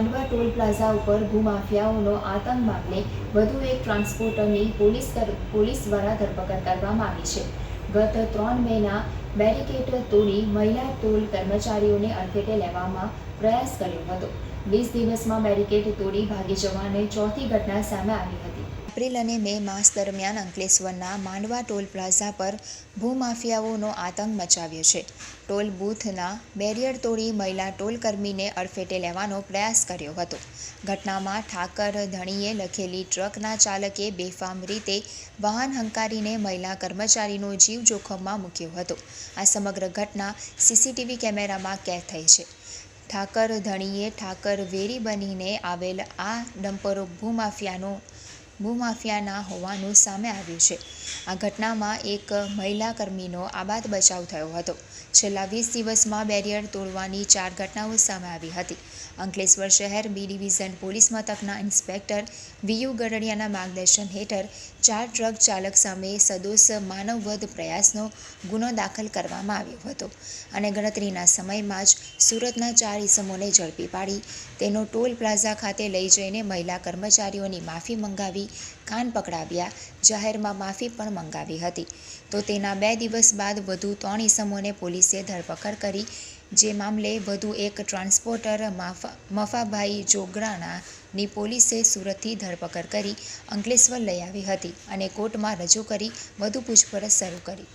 માંડવા toll plaza ઉપર ભૂમાફિયાઓનો આતંક મામલે વધુ એક ટ્રાન્સપોર્ટરની પોલીસ પોલીસ દ્વારા ધરપકડ કરવામાં આવી છે. ગત ત્રણ મેના બેરિકેડ તોડી મહિલા ટોલ કર્મચારીઓને અડફેટે લેવામાં પ્રયાસ કર્યો હતો. વીસ દિવસમાં બેરિકેડ તોડી ભાગી જવાની ચોથી ઘટના સામે આવી હતી. એપ્રિલ અને મે માસ દરમિયાન અંકલેશ્વરના માંડવા ટોલ પ્લાઝા પર ભૂમાફિયાઓનો આતંક મચાવ્યો છે. ટોલ બૂથના બેરિયર તોડી મહિલા ટોલ કર્મીને અડફેટે લેવાનો પ્રયાસ કર્યો હતો. ઘટનામાં ઠાકર ધણીએ લખેલી ટ્રકના ચાલકે બેફામ રીતે વાહન હંકારીને મહિલા કર્મચારીનો જીવ જોખમમાં મૂક્યો હતો. આ સમગ્ર ઘટના સીસીટીવી કેમેરામાં કેદ થઈ છે. ઠાકર ધણીએ ઠાકર વેરી બનીને આવેલ આ ડમ્પરો ભૂમાફિયાનો ભૂમાફિયાના હોવાનું સામે આવ્યું છે. આ ઘટનામાં એક મહિલા કર્મીનો આબાદ બચાવ થયો હતો. છેલ્લા વીસ દિવસમાં બેરિયર તોડવાની ચાર ઘટનાઓ સામે આવી હતી. અંકલેશ્વર શહેર બી ડિવિઝન પોલીસ મથકના ઇન્સ્પેક્ટર વીયુ ગરડિયાના માર્ગદર્શન હેઠળ ચાર ટ્રક ચાલક સામે સદોષ માનવવધ પ્રયાસનો ગુનો દાખલ કરવામાં આવ્યો હતો અને ગણતરીના સમયમાં જ સુરતના ચાર ઇસમોને ઝડપી પાડી. તેનો ટોલ પ્લાઝા ખાતે લઈ જઈને મહિલા કર્મચારીઓની માફી મંગાવી કાન પકડાવ્યા, જાહેરમાં માફી પણ મંગાવી હતી. તો તેના બે દિવસ બાદ વધુ ત્રણ ઇસમોને પોલીસે ધરપકડ કરી, જે મામલે વધુ એક ટ્રાન્સપોર્ટર માફા, મફાભાઈ જોગરાણાની પોલીસે સુરતથી ધરપકડ કરી, અંકલેશ્વર લઈ આવી હતી અને કોર્ટમાં રજૂ કરી, વધુ પૂછપરછ શરૂ કરી.